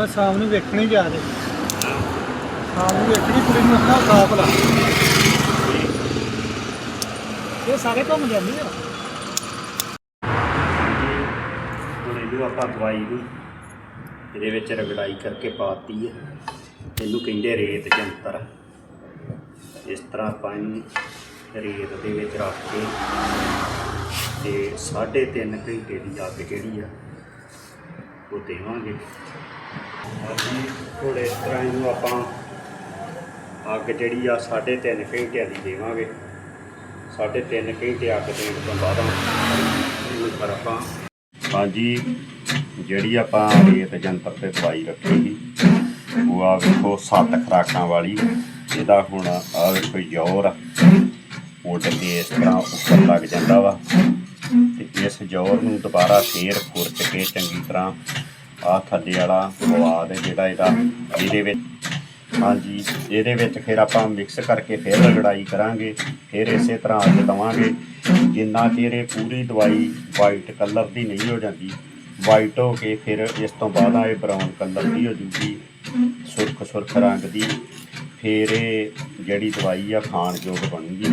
ਮੈਂ ਸ਼ਾਮ ਨੂੰ ਵੇਖਣੀ ਜਾ ਰਹੀ। ਸ਼ਾਮ ਨੂੰ ਵੇਖਣੀ ਕੁੜੀ ਨੂੰ ਅੱਖਾਂ ਸਾਫ਼ ਲਾ ਇਹ ਸਾਰੇ ਘੁੰਮ ਜਾਂਦੀ ਆ। ਹੁਣ ਆਪਾਂ ਦਵਾਈ ਨੂੰ ਇਹਦੇ ਵਿੱਚ ਰਗੜਾਈ ਕਰਕੇ ਪਾਤੀ ਹੈ ਇਹਨੂੰ ਕਹਿੰਦੇ ਰੇਤ ਜੰਤਰ। ਇਸ ਤਰ੍ਹਾਂ ਆਪਾਂ ਇਹਨੂੰ ਰੇਤ ਦੇ ਵਿੱਚ ਰੱਖ ਕੇ ਤੇ 3.5 ਘੰਟੇ ਦੀ ਅੱਗ ਜਿਹੜੀ ਆ, ਉਹ ਦੇਵਾਂਗੇ। ਹੁਣ ਇਸ ਤਰ੍ਹਾਂ ਇਹਨੂੰ ਆਪਾਂ ਅੱਗ ਜਿਹੜੀ ਆ 3.5 ਘੰਟਿਆਂ ਦੀ ਦੇਵਾਂਗੇ 3.5 ਘੰਟੇ ਅੱਗ ਦੇਣ ਤੋਂ ਬਾਅਦ ਇਹਨੂੰ ਫਿਰ ਆਪਾਂ ਹਾਂਜੀ, ਜਿਹੜੀ ਆਪਾਂ ਰੇਤ ਜੰਤਰ ਤੇ ਦਵਾਈ ਰੱਖੀ ਸੀ ਉਹ ਆ ਵੇਖੋ ਸੱਤ ਖਰਾਕਾਂ ਵਾਲੀ ਇਹਦਾ ਹੁਣ ਆ ਵੇਖੋ ਜ਼ੋਰ ਆ। ਉੱਡ ਕੇ ਇਸ ਤਰ੍ਹਾਂ ਉੱਪਰ ਲੱਗ ਜਾਂਦਾ ਵਾ ਤੇ ਇਸ ਜ਼ੋਰ ਨੂੰ ਦੁਬਾਰਾ ਫੇਰ ਖੁਰਚ ਕੇ ਚੰਗੀ ਤਰ੍ਹਾਂ ਆ ਥੱਲੇ ਵਾਲਾ ਪਵਾਦ ਜਿਹੜਾ ਇਹਦਾ। ਇਹਦੇ ਵਿੱਚ ਹਾਂਜੀ, ਇਹਦੇ ਵਿੱਚ ਫਿਰ ਆਪਾਂ ਮਿਕਸ ਕਰਕੇ ਫਿਰ ਰਗੜਾਈ ਕਰਾਂਗੇ। ਫਿਰ ਇਸੇ ਤਰ੍ਹਾਂ ਅੱਗ ਦਵਾਂਗੇ। ਜਿੰਨਾ ਚਿਰ ਇਹ ਪੂਰੀ ਦਵਾਈ ਵਾਈਟ ਕਲਰ ਦੀ ਨਹੀਂ ਹੋ ਜਾਂਦੀ ਵਾਈਟ ਹੋ ਕੇ ਫਿਰ ਇਸ ਤੋਂ ਬਾਅਦ ਆ ਇਹ ਬਰਾਊਨ ਕਲਰ ਦੀ ਹੋ ਜੂਗੀ। ਸੁਰਖ ਸੁਰਖ ਰੰਗ ਦੀ। ਫਿਰ ਇਹ ਜਿਹੜੀ ਦਵਾਈ ਆ, ਖਾਣ ਯੋਗ ਬਣੂਗੀ।